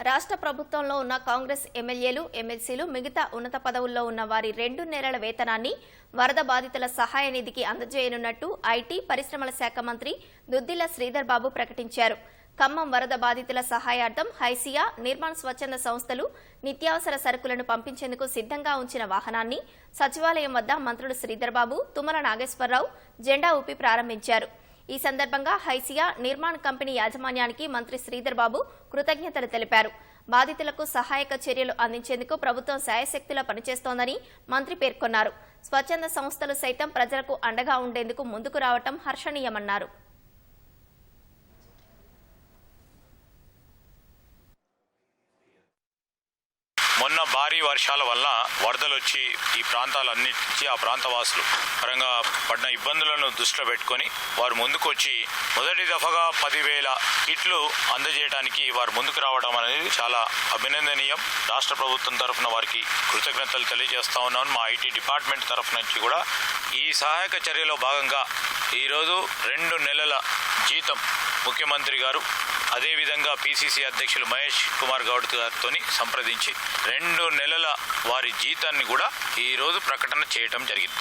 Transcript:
రాష్ట్ర ప్రభుత్వంలో ఉన్న కాంగ్రెస్ ఎమ్మెల్యేలు ఎమ్మెల్సీలు మిగతా ఉన్నత పదవుల్లో ఉన్న వారి రెండు నెలల వేతనాన్ని వరద బాధితుల సహాయ నిధికి అందజేయనున్నట్టు ఐటీ పరిశ్రమల శాఖ మంత్రి దుద్దిల్ల శ్రీధర్ బాబు ప్రకటించారు. ఖమ్మం వరద బాధితుల సహాయార్థం హైసియా నిర్మాణ్ స్వచ్ఛంద సంస్థలు నిత్యావసర సరుకులను పంపించేందుకు సిద్ధంగా ఉంచిన వాహనాన్ని సచివాలయం వద్ద మంత్రులు శ్రీధర్బాబు తుమ్మల నాగేశ్వరరావు జెండా ఊపి ప్రారంభించారు. ఈ సందర్భంగా హైసియా నిర్మాణ కంపెనీ యాజమాన్యానికి మంత్రి శ్రీధర్ బాబు కృతజ్ఞతలు తెలిపారు. బాధితులకు సహాయక చర్యలు అందించేందుకు ప్రభుత్వం శాయశక్తిలో పనిచేస్తోందని మంత్రి పేర్కొన్నారు. స్వచ్ఛంద సంస్థలు సైతం ప్రజలకు అండగా ఉండేందుకు ముందుకు రావటం హర్షణీయమన్నారు. మొన్న భారీ వర్షాల వల్ల వరదలు వచ్చి ఈ ప్రాంతాలన్నిటికీ ఆ ప్రాంత వాసులు పరంగా పడిన ఇబ్బందులను దృష్టిలో పెట్టుకొని వారు ముందుకు వచ్చి మొదటి దఫగా పదివేల కిట్లు అందజేయడానికి వారు ముందుకు రావడం అనేది చాలా అభినందనీయం. రాష్ట్ర ప్రభుత్వం తరఫున వారికి కృతజ్ఞతలు తెలియజేస్తా ఉన్నాను. మా ఐటీ డిపార్ట్మెంట్ తరఫు నుంచి కూడా ఈ సహాయక చర్యలో భాగంగా ఈరోజు రెండు నెలల జీతం ముఖ్యమంత్రి గారు అదేవిధంగా పిసిసి అధ్యక్షులు మహేష్ కుమార్ గౌడ్ గారితో సంప్రదించి రెండు నెలల వారి జీతాన్ని కూడా ఈరోజు ప్రకటన చేయటం జరిగింది.